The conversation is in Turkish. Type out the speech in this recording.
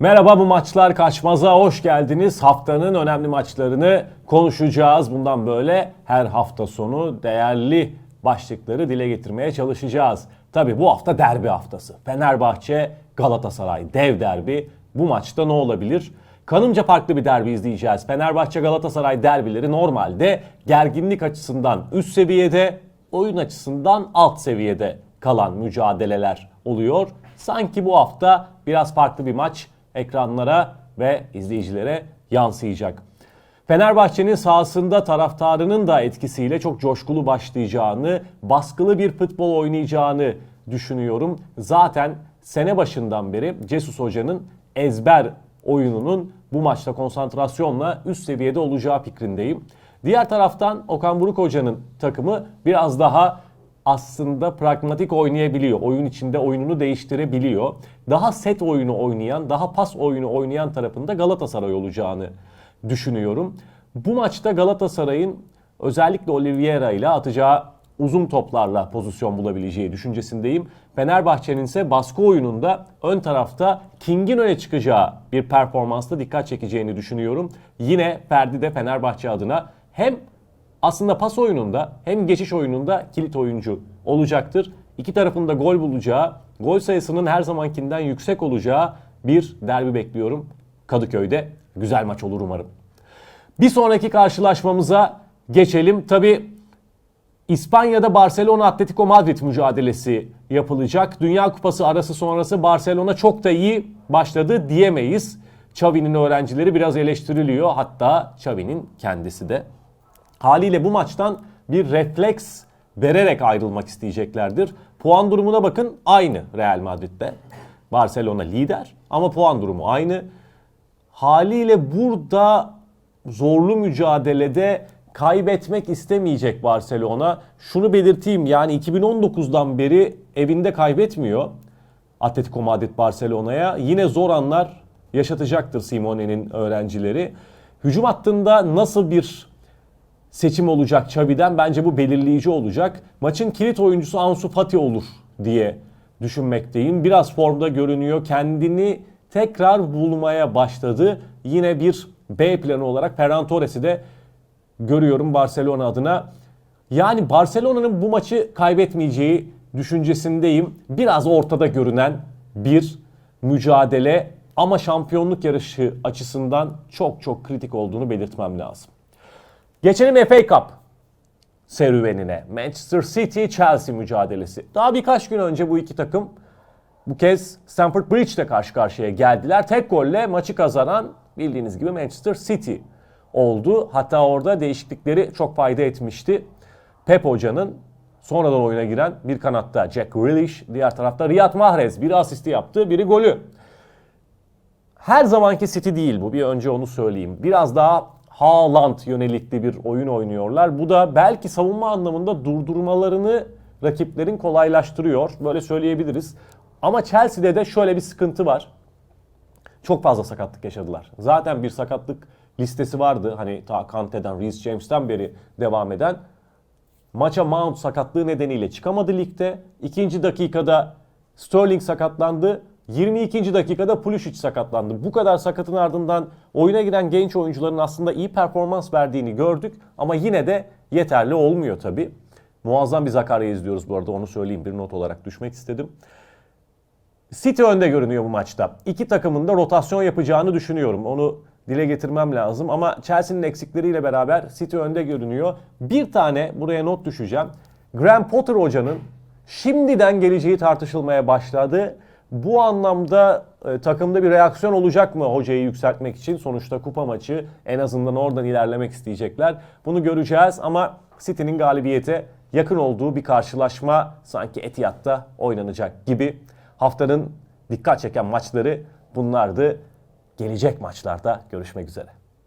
Merhaba bu maçlar kaçmaza hoş geldiniz. Haftanın önemli maçlarını konuşacağız. Bundan böyle her hafta sonu değerli başlıkları dile getirmeye çalışacağız. Tabi bu hafta derbi haftası. Fenerbahçe Galatasaray dev derbi. Bu maçta ne olabilir? Kanımca farklı bir derbi izleyeceğiz. Fenerbahçe Galatasaray derbileri normalde gerginlik açısından üst seviyede, oyun açısından alt seviyede kalan mücadeleler oluyor. Sanki bu hafta biraz farklı bir maç ekranlara ve izleyicilere yansıyacak. Fenerbahçe'nin sahasında taraftarının da etkisiyle çok coşkulu başlayacağını, baskılı bir futbol oynayacağını düşünüyorum. Zaten sene başından beri Cesus Hoca'nın ezber oyununun bu maçta konsantrasyonla üst seviyede olacağı fikrindeyim. Diğer taraftan Okan Buruk Hoca'nın takımı biraz daha aslında pragmatik oynayabiliyor. Oyun içinde oyununu değiştirebiliyor. Daha set oyunu oynayan, daha pas oyunu oynayan tarafında Galatasaray olacağını düşünüyorum. Bu maçta Galatasaray'ın özellikle Oliveira ile atacağı uzun toplarla pozisyon bulabileceği düşüncesindeyim. Fenerbahçe'nin ise baskı oyununda ön tarafta King'in öne çıkacağı bir performansla dikkat çekeceğini düşünüyorum. Yine Ferdi de Fenerbahçe adına hem aslında pas oyununda hem geçiş oyununda kilit oyuncu olacaktır. İki tarafında gol bulacağı, gol sayısının her zamankinden yüksek olacağı bir derbi bekliyorum. Kadıköy'de güzel maç olur umarım. Bir sonraki karşılaşmamıza geçelim. Tabi İspanya'da Barcelona Atletico Madrid mücadelesi yapılacak. Dünya Kupası arası sonrası Barcelona çok da iyi başladı diyemeyiz. Xavi'nin öğrencileri biraz eleştiriliyor. Hatta Xavi'nin kendisi de. Haliyle bu maçtan bir refleks vererek ayrılmak isteyeceklerdir. Puan durumuna bakın aynı Real Madrid'de. Barcelona lider ama puan durumu aynı. Haliyle burada zorlu mücadelede kaybetmek istemeyecek Barcelona. Şunu belirteyim yani 2019'dan beri evinde kaybetmiyor Atletico Madrid Barcelona'ya. Yine zor anlar yaşatacaktır Simone'nin öğrencileri. Hücum hattında nasıl bir seçim olacak Xavi'den bence bu belirleyici olacak. Maçın kilit oyuncusu Ansu Fati olur diye düşünmekteyim. Biraz formda görünüyor. Kendini tekrar bulmaya başladı. Yine bir B planı olarak Ferran Torres'i de görüyorum Barcelona adına. Yani Barcelona'nın bu maçı kaybetmeyeceği düşüncesindeyim. Biraz ortada görünen bir mücadele ama şampiyonluk yarışı açısından çok çok kritik olduğunu belirtmem lazım. Geçelim FA Cup serüvenine. Manchester City Chelsea mücadelesi. Daha birkaç gün önce bu iki takım bu kez Stamford Bridge'de karşı karşıya geldiler. Tek golle maçı kazanan bildiğiniz gibi Manchester City oldu. Hatta orada değişiklikleri çok fayda etmişti. Pep Hoca'nın sonradan oyuna giren bir kanatta Jack Grealish, diğer tarafta Riyad Mahrez. Biri asisti yaptı, biri golü. Her zamanki City değil bu. Bir önce onu söyleyeyim. Biraz daha Haaland yönelikli bir oyun oynuyorlar. Bu da belki savunma anlamında durdurmalarını rakiplerin kolaylaştırıyor. Böyle söyleyebiliriz. Ama Chelsea'de de şöyle bir sıkıntı var. Çok fazla sakatlık yaşadılar. Zaten bir sakatlık listesi vardı. Hani ta Kante'den, Reece James'ten beri devam eden. Maça Mount sakatlığı nedeniyle çıkamadı ligde. İkinci dakikada Sterling sakatlandı. 22. dakikada Pulisic sakatlandı. Bu kadar sakatın ardından oyuna giren genç oyuncuların aslında iyi performans verdiğini gördük. Ama yine de yeterli olmuyor tabi. Muazzam bir Zakarya izliyoruz bu arada onu söyleyeyim bir not olarak düşmek istedim. City önde görünüyor bu maçta. İki takımın da rotasyon yapacağını düşünüyorum. Onu dile getirmem lazım. Ama Chelsea'nin eksikleriyle beraber City önde görünüyor. Bir tane buraya not düşeceğim. Graham Potter hocanın şimdiden geleceği tartışılmaya başladı. Bu anlamda e, takımda bir reaksiyon olacak mı hocayı yükseltmek için? Sonuçta kupa maçı en azından oradan ilerlemek isteyecekler. Bunu göreceğiz ama City'nin galibiyete yakın olduğu bir karşılaşma sanki Etihad'da oynanacak gibi. Haftanın dikkat çeken maçları bunlardı. Gelecek maçlarda görüşmek üzere.